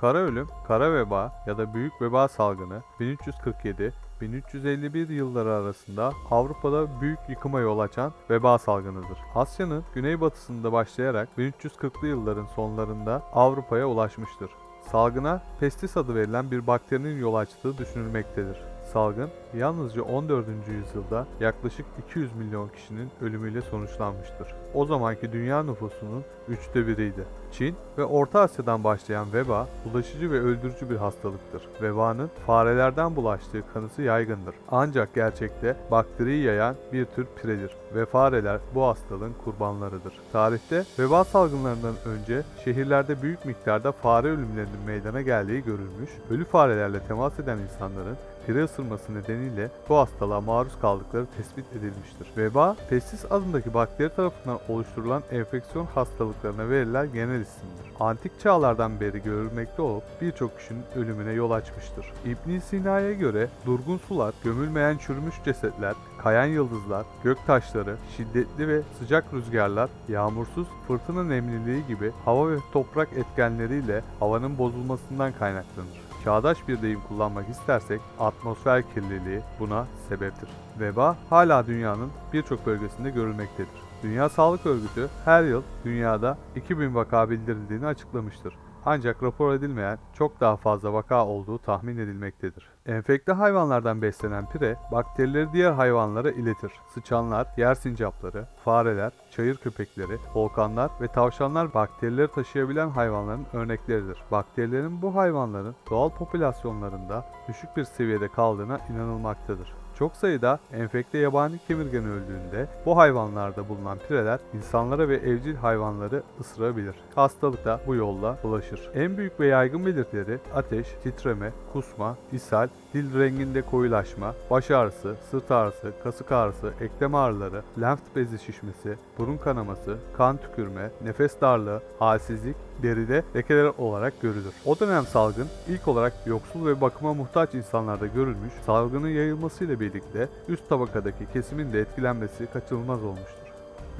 Kara ölüm, kara veba ya da büyük veba salgını 1347-1351 yılları arasında Avrupa'da büyük yıkıma yol açan veba salgınıdır. Asya'nın güneybatısında başlayarak 1340'lı yılların sonlarında Avrupa'ya ulaşmıştır. Salgına pestis adı verilen bir bakterinin yol açtığı düşünülmektedir. Salgın yalnızca 14. yüzyılda yaklaşık 200 milyon kişinin ölümüyle sonuçlanmıştır. O zamanki dünya nüfusunun üçte biriydi. Çin ve Orta Asya'dan başlayan veba bulaşıcı ve öldürücü bir hastalıktır. Vebanın farelerden bulaştığı kanısı yaygındır. Ancak gerçekte bakteriyi yayan bir tür piredir ve fareler bu hastalığın kurbanlarıdır. Tarihte veba salgınlarından önce şehirlerde büyük miktarda fare ölümlerinin meydana geldiği görülmüş, ölü farelerle temas eden insanların pire ısırması nedeniyle bu hastalığa maruz kaldıkları tespit edilmiştir. Veba, pestis adındaki bakteri tarafından oluşturulan enfeksiyon hastalıklarına verilen genel isimdir. Antik çağlardan beri görülmekte olup birçok kişinin ölümüne yol açmıştır. ibn Sina'ya göre durgun sular, gömülmeyen çürümüş cesetler, kayan yıldızlar, gök taşları, şiddetli ve sıcak rüzgarlar, yağmursuz, fırtına nemliliği gibi hava ve toprak etkenleriyle havanın bozulmasından kaynaklanır. Çağdaş bir deyim kullanmak istersek atmosfer kirliliği buna sebeptir. Veba hala dünyanın birçok bölgesinde görülmektedir. Dünya Sağlık Örgütü her yıl dünyada 2000 vaka bildirildiğini açıklamıştır. Ancak rapor edilmeyen çok daha fazla vaka olduğu tahmin edilmektedir. Enfekte hayvanlardan beslenen pire bakterileri diğer hayvanlara iletir. Sıçanlar, yer sincapları, fareler, çayır köpekleri, volkanlar ve tavşanlar bakterileri taşıyabilen hayvanların örnekleridir. Bakterilerin bu hayvanların doğal popülasyonlarında düşük bir seviyede kaldığına inanılmaktadır. Çok sayıda enfekte yabani kemirgen öldüğünde bu hayvanlarda bulunan pireler insanlara ve evcil hayvanları ısırabilir. Hastalık da bu yolla bulaşır. En büyük ve yaygın belirtileri ateş, titreme, kusma, ishal, dil renginde koyulaşma, baş ağrısı, sırt ağrısı, kasık ağrısı, eklem ağrıları, lenf bezi şişmesi, burun kanaması, kan tükürme, nefes darlığı, halsizlik, deride lekeler olarak görülür. O dönem salgın ilk olarak yoksul ve bakıma muhtaç insanlarda görülmüş, salgının yayılmasıyla birlikte üst tabakadaki kesimin de etkilenmesi kaçınılmaz olmuştur.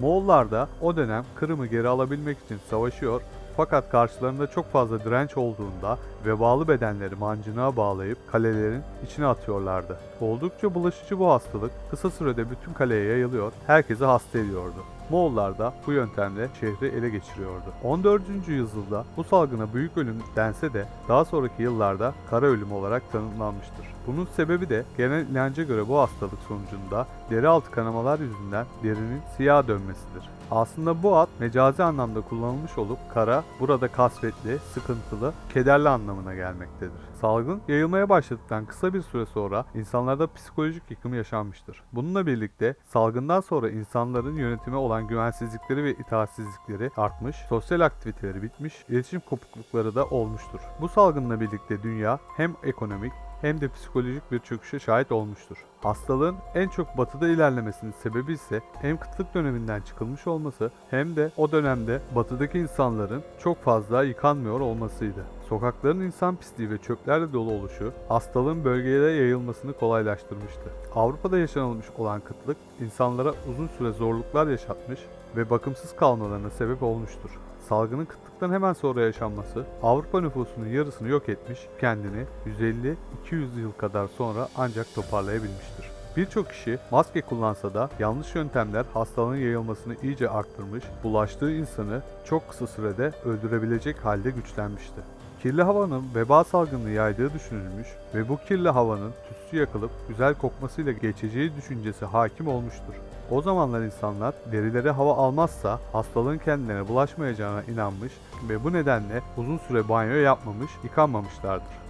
Moğollar da o dönem Kırım'ı geri alabilmek için savaşıyor fakat karşılarında çok fazla direnç olduğunda vebalı bedenleri mancınığa bağlayıp kalelerin içine atıyorlardı. Oldukça bulaşıcı bu hastalık kısa sürede bütün kaleye yayılıyor, herkesi hasta ediyordu. Moğollar da bu yöntemle şehri ele geçiriyordu. 14. yüzyılda bu salgına büyük ölüm dense de daha sonraki yıllarda kara ölüm olarak tanımlanmıştır. Bunun sebebi de genel inanca göre bu hastalık sonucunda deri altı kanamalar yüzünden derinin siyah dönmesidir. Aslında bu ad mecazi anlamda kullanılmış olup kara burada kasvetli, sıkıntılı, kederli anlamına gelmektedir. Salgın yayılmaya başladıktan kısa bir süre sonra insanlarda psikolojik yıkım yaşanmıştır. Bununla birlikte salgından sonra insanların yönetime olan güvensizlikleri ve itaatsizlikleri artmış, sosyal aktiviteleri bitmiş, iletişim kopuklukları da olmuştur. Bu salgınla birlikte dünya hem ekonomik hem de psikolojik bir çöküşe şahit olmuştur. Hastalığın en çok batıda ilerlemesinin sebebi ise hem kıtlık döneminden çıkılmış olması hem de o dönemde batıdaki insanların çok fazla yıkanmıyor olmasıydı. Sokakların insan pisliği ve çöplerle dolu oluşu hastalığın bölgelere yayılmasını kolaylaştırmıştı. Avrupa'da yaşanılmış olan kıtlık insanlara uzun süre zorluklar yaşatmış ve bakımsız kalmalarına sebep olmuştur. Salgının kıtlıktan hemen sonra yaşanması Avrupa nüfusunun yarısını yok etmiş, kendini 150-200 yıl kadar sonra ancak toparlayabilmiştir. Birçok kişi maske kullansa da yanlış yöntemler hastalığın yayılmasını iyice arttırmış, bulaştığı insanı çok kısa sürede öldürebilecek halde güçlenmişti. Kirli havanın veba salgınını yaydığı düşünülmüş ve bu kirli havanın tütsü yakılıp güzel kokmasıyla geçeceği düşüncesi hakim olmuştur. O zamanlar insanlar derileri hava almazsa hastalığın kendilerine bulaşmayacağına inanmış ve bu nedenle uzun süre banyo yapmamış, yıkanmamışlardır.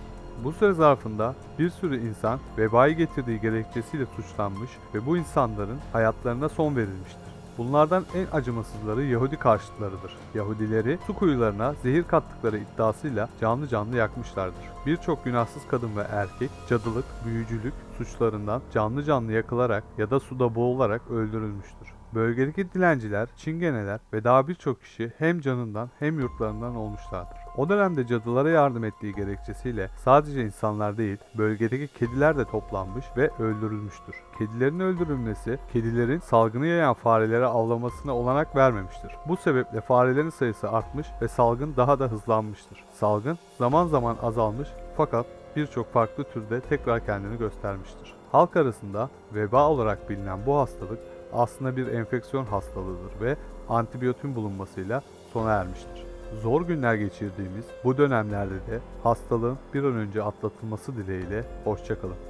Bu süre zarfında bir sürü insan vebayı getirdiği gerekçesiyle suçlanmış ve bu insanların hayatlarına son verilmiştir. Bunlardan en acımasızları Yahudi karşıtlarıdır. Yahudileri su kuyularına zehir kattıkları iddiasıyla canlı canlı yakmışlardır. Birçok günahsız kadın ve erkek cadılık, büyücülük suçlarından canlı canlı yakılarak ya da suda boğularak öldürülmüştür. Bölgedeki dilenciler, çingeneler ve daha birçok kişi hem canından hem yurtlarından olmuşlardır. O dönemde cadılara yardım ettiği gerekçesiyle sadece insanlar değil, bölgedeki kediler de toplanmış ve öldürülmüştür. Kedilerin öldürülmesi, kedilerin salgını yayan fareleri avlamasına olanak vermemiştir. Bu sebeple farelerin sayısı artmış ve salgın daha da hızlanmıştır. Salgın zaman zaman azalmış fakat birçok farklı türde tekrar kendini göstermiştir. Halk arasında veba olarak bilinen bu hastalık aslında bir enfeksiyon hastalığıdır ve antibiyotin bulunmasıyla sona ermiştir. Zor günler geçirdiğimiz bu dönemlerde de hastalığın bir an önce atlatılması dileğiyle hoşçakalın.